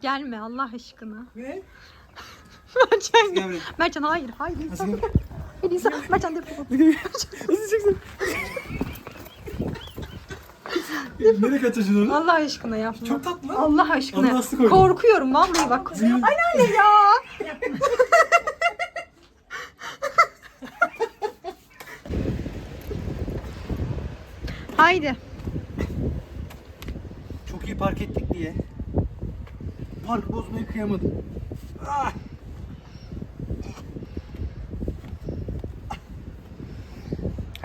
Gelme Allah aşkına. Ne? Buraya. Mertcan hayır hayır insan. Hadi insan. Mertcan defol. Nasıl çıksın? Nereye kaçacaksın onu? Allah aşkına yapma. Çok tatlı. Allah aşkına. Ama nasıl koydun? Korkuyorum vallahi bak. Anneanne ya. Haydi. Çok iyi park ettik diye. Parkı bozmayı kıyamadım. Ah!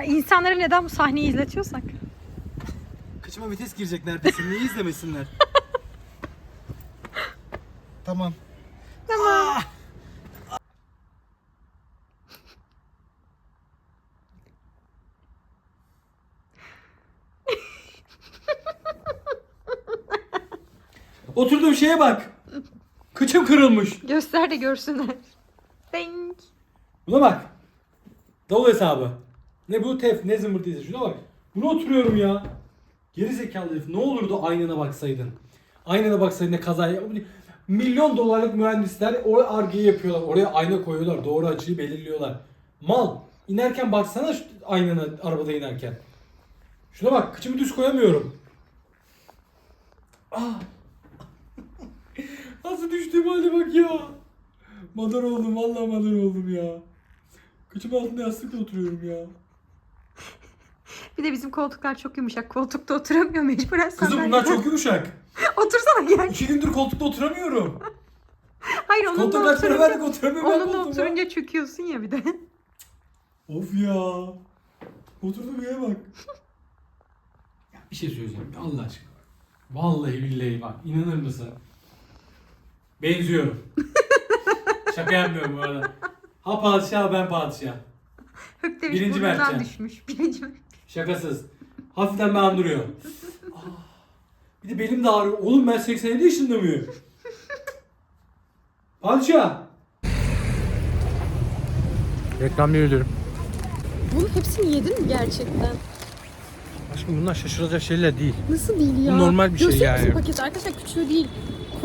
İnsanlara neden bu sahneyi izletiyorsak? Kıçıma vites girecek neredeyse. Niye izlemesinler? tamam. Tamam. Oturduğum şeye bak. Kıçım kırılmış. Göster de görsünler. Denk. Buna bak. Davul hesabı. Ne bu tef ne zımbırtıysa şuna bak. Buna oturuyorum ya. Geri zekalı herif ne olurdu aynana baksaydın. Aynana baksaydın ne kaza Milyon dolarlık mühendisler oraya argeyi yapıyorlar. Oraya ayna koyuyorlar. Doğru açıyı belirliyorlar. Mal. İnerken baksana şu aynana arabada inerken. Şuna bak kıçımı düz koyamıyorum. Ah. Nasıl düştüğüm hale bak ya. Madar oldum vallahi madar oldum ya. Kıçım altında yastıkla oturuyorum ya. Bir de bizim koltuklar çok yumuşak. Koltukta oturamıyor mecburen Kızım sandalyede. bunlar çok yumuşak. Otursana gel. İki gündür koltukta oturamıyorum. Hayır onunla Koltuk kaç para oturunca, verdik oturamıyorum ben onunla koltuğuma. oturunca çöküyorsun ya bir de. Of ya. Oturduğum yere bak. Ya bir şey söyleyeceğim Allah aşkına. Vallahi billahi bak inanır mısın? Benziyorum. Şaka yapmıyorum bu arada. Ha padişah ben padişah. Hık demiş Birinci burnundan Mertcan. düşmüş. Birinci Mertcan. Şakasız. Hafiften beni andırıyor. Ah. Bir de belim de ağrıyor. Oğlum ben 87 yaşında mıyım? Padişah. Reklam müdürüm. Bunun hepsini yedin mi gerçekten? Aşkım bunlar şaşıracak şeyler değil. Nasıl değil ya? Bu normal bir şey Görsene yani. misin paketi arkadaşlar küçüğü değil.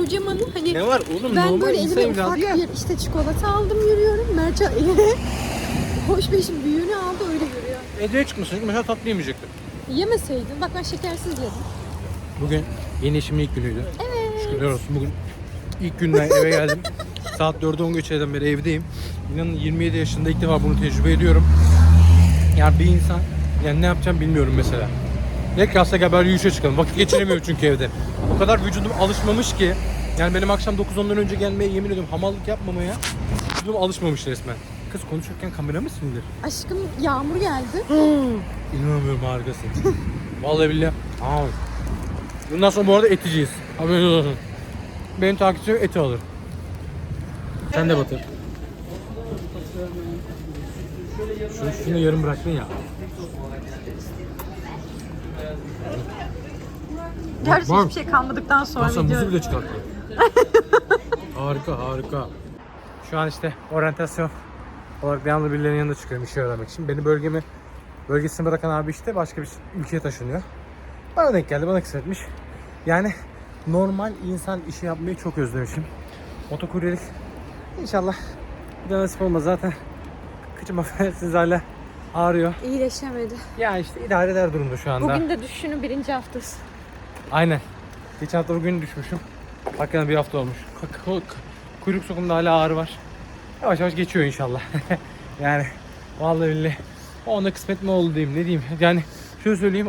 Kocamanı hani Ne var oğlum ben normal böyle insan elime ufak evladı ya. bir işte çikolata aldım yürüyorum. Mertcan eline hoş beşin büyüğünü aldı öyle yürüyor. Evde çıkmasın çünkü mesela tatlı yemeyecektim. Yemeseydin bak ben şekersiz yedim. Bugün yeni işimin ilk günüydü. Evet. Şükürler olsun bugün ilk günden eve geldim. Saat 4'e 10 geçeden beri evdeyim. İnanın 27 yaşında ilk defa bunu tecrübe ediyorum. Yani bir insan yani ne yapacağım bilmiyorum mesela. Ne kalsa gel bari yürüyüşe çıkalım. Vakit geçiremiyorum çünkü evde. O kadar vücudum alışmamış ki. Yani benim akşam 9-10'dan önce gelmeye yemin ediyorum hamallık yapmamaya vücudum alışmamış resmen. Kız konuşurken kamera mı sinirlir? Aşkım yağmur geldi. İnanamıyorum harikasın. Vallahi billahi. Aa. Bundan sonra bu arada eticiyiz. Haberiniz olsun. Benim takipçim eti alır. Sen de batır. Şunu, şunu yarım bıraktın ya. Gerçi hiçbir şey kalmadıktan sonra video. muzu bile çıkarttı. harika harika. Şu an işte oryantasyon olarak devamlı birilerinin yanında çıkıyorum işe öğrenmek için. Beni bölgemi bölgesini bırakan abi işte başka bir ülkeye taşınıyor. Bana denk geldi, bana kısmetmiş. Yani normal insan işi yapmayı çok özlemişim. Motokuryelik inşallah bir de nasip olmaz zaten. Kıçım affedersiniz hala ağrıyor. İyileşemedi. Ya işte idare eder durumda şu anda. Bugün de düşüşünün birinci haftası. Aynen. Geçen hafta bugün düşmüşüm. Hakikaten bir hafta olmuş. Kuyruk sokumda hala ağrı var. Yavaş yavaş geçiyor inşallah. yani vallahi billahi. O ona kısmet mi oldu diyeyim ne diyeyim. Yani şöyle söyleyeyim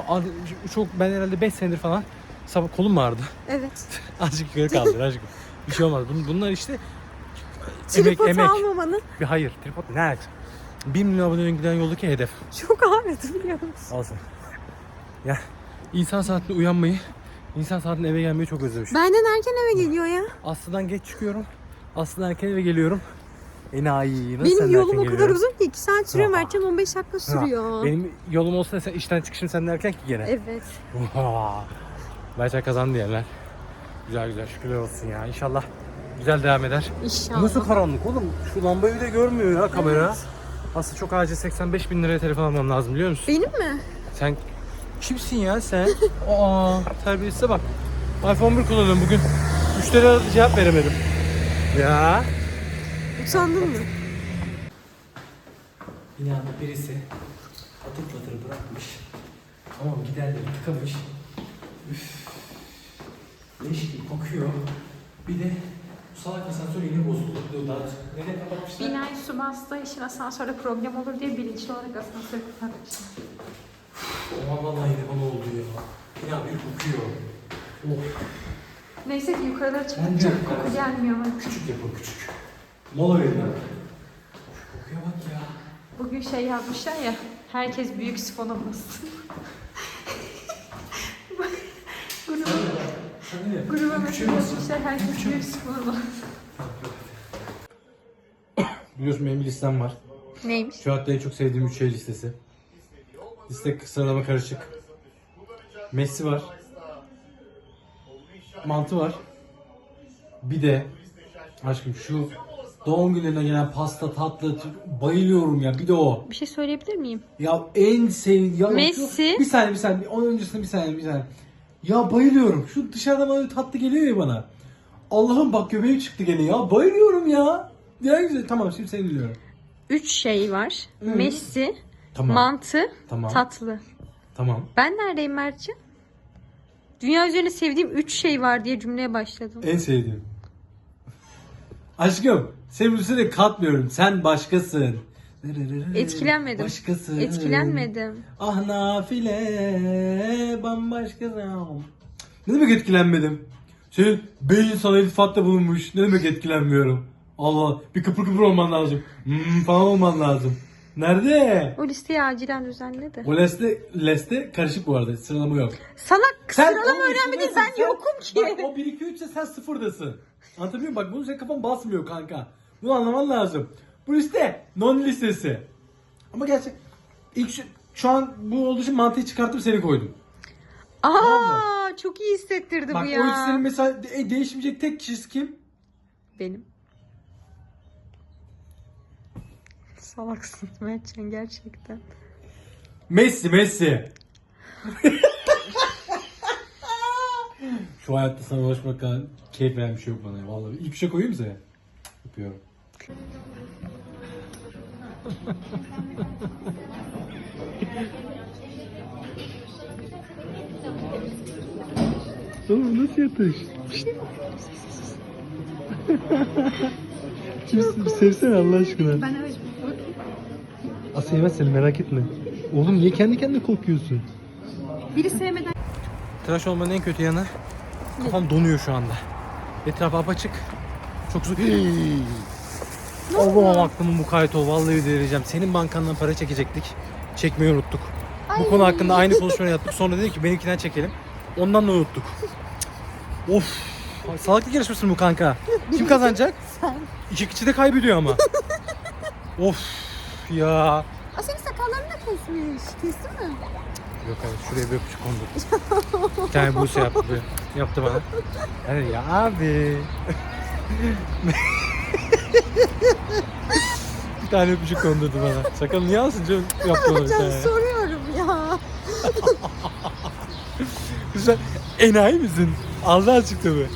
çok ben herhalde 5 senedir falan sabah kolum ağrıdı. Evet. azıcık yukarı kaldır azıcık. Bir şey olmaz. Bun- Bunlar işte Tripod emek emek. almamanın Bir hayır. Tripod ne alakası? 1 milyon aboneye giden yoldaki hedef. çok ağrıdı biliyor musun? Olsun. Ya insan saatinde uyanmayı, insan saatinde eve gelmeyi çok özlemişim. Benden erken eve geliyor ya. Aslı'dan geç çıkıyorum. Aslı'dan erken eve geliyorum. Enayi. Nasıl Benim yolum o kadar uzun ki 2 saat sürüyor. Mertcan 15 dakika sürüyor. Ha, Benim yolum olsa sen işten çıkışım senden erken ki gene. Evet. Belki kazandı yerler. Güzel güzel şükürler olsun ya. İnşallah güzel devam eder. İnşallah. Nasıl karanlık oğlum? Şu lambayı bile görmüyor ya kamera. Aslında çok acil 85 bin liraya telefon almam lazım biliyor musun? Benim mi? Sen kimsin ya sen? Aa terbiyesize bak. iPhone 1 kullanıyorum bugün. Müşteri aradı cevap veremedim. Ya. Utandın mı? Binada birisi patır patır bırakmış. Tamam giderleri tıkamış. Üf. Leş gibi kokuyor. Bir de salak asansör yeni bozuldu. Dudat. Nereye kapatmışlar? Binayı su bastığı için asansörde problem olur diye bilinçli olarak asansörü kapatmışlar. Aman vallahi yine bana oldu ya. Bina bir kokuyor. Of. Neyse ki yukarılara çıkıp Bence- çok koku gelmiyor. Küçük yapın küçük. Mola verin abi. Şu kokuya bak ya. Bugün şey yazmışlar ya, herkes büyük sifon olmasın. Gruba, Sen ne? Gruba Bir mesaj yazmışlar, herkes sifon olmasın. Biliyorsun benim bir listem var. Neymiş? Şu hatta en çok sevdiğim üç şey listesi. Liste sıralama karışık. Messi var. Mantı var. Bir de aşkım şu doğum günlerine gelen pasta tatlı bayılıyorum ya bir de o. Bir şey söyleyebilir miyim? Ya en sevdiğim Messi. bir saniye bir saniye onun öncesinde bir saniye bir saniye. Ya bayılıyorum. Şu dışarıdan bana tatlı geliyor ya bana. Allah'ım bak göbeğim çıktı gene ya. Bayılıyorum ya. Ya güzel. Tamam şimdi seni dinliyorum. Üç şey var. Messi, Tamam. mantı, Tamam. tatlı. tamam. Ben neredeyim Mertcan? Dünya üzerinde sevdiğim üç şey var diye cümleye başladım. En sevdiğim. Aşkım, senin üstüne katmıyorum. Sen başkasın. Etkilenmedim. Başkasın. Etkilenmedim. Ah nafile bambaşkasın. Ne demek etkilenmedim? Senin beyin sana iltifatta bulunmuş. Ne demek etkilenmiyorum? Allah bir kıpır kıpır olman lazım. Hmm, falan olman lazım. Nerede? O listeyi acilen düzenle de. O leste, leste karışık bu arada. Sıralama yok. Salak Sen sıralama önemli değil. Ben Sen- yokum ki. Bak o 1 2 3 ise sen sıfırdasın. Anlatabiliyor muyum? Bak bunu senin kafan basmıyor kanka. Bunu anlaman lazım. Bu liste non listesi. Ama gerçek ilk şu, şu an bu olduğu için mantıyı çıkartıp seni koydum. Aa çok iyi hissettirdi Bak bu o ya. ikisinin mesela de- değişmeyecek tek kişisi kim? Benim. Salaksın Mertcan gerçekten. Messi Messi. şu hayatta sana ulaşmaktan keyif veren bir şey yok bana ya. Vallahi ilk bir şey koyayım size. Yapıyorum. Oğlum nasıl yatış? bir sevsene Allah aşkına. Ben yemez seni merak etme. Oğlum niye kendi kendine korkuyorsun? Biri sevmeden Tıraş olmanın en kötü yanı kafam donuyor şu anda. Etraf apaçık. Çok su... Allah'ım aklımı mukayyet ol. Vallahi delireceğim. Senin bankandan para çekecektik. Çekmeyi unuttuk. Bu konu hakkında aynı konuşmayı yaptık. Sonra dedik ki benimkinden çekelim. Ondan da unuttuk. Of. Salaklık yarışması mı bu kanka? Kim kazanacak? Sen. İki kişi de kaybediyor ama. of ya. Aa senin sakalların da kesmiş. Kesti mi? Yok abi şuraya bir öpücük kondu. bir tane Buse yaptı, yaptı bana. Yani ya abi. Bir tane öpücük kondurdu bana. Sakal niye alsın canım yaptı bana bir Can tane. soruyorum ya. Sen enayi misin? Allah açık tabi.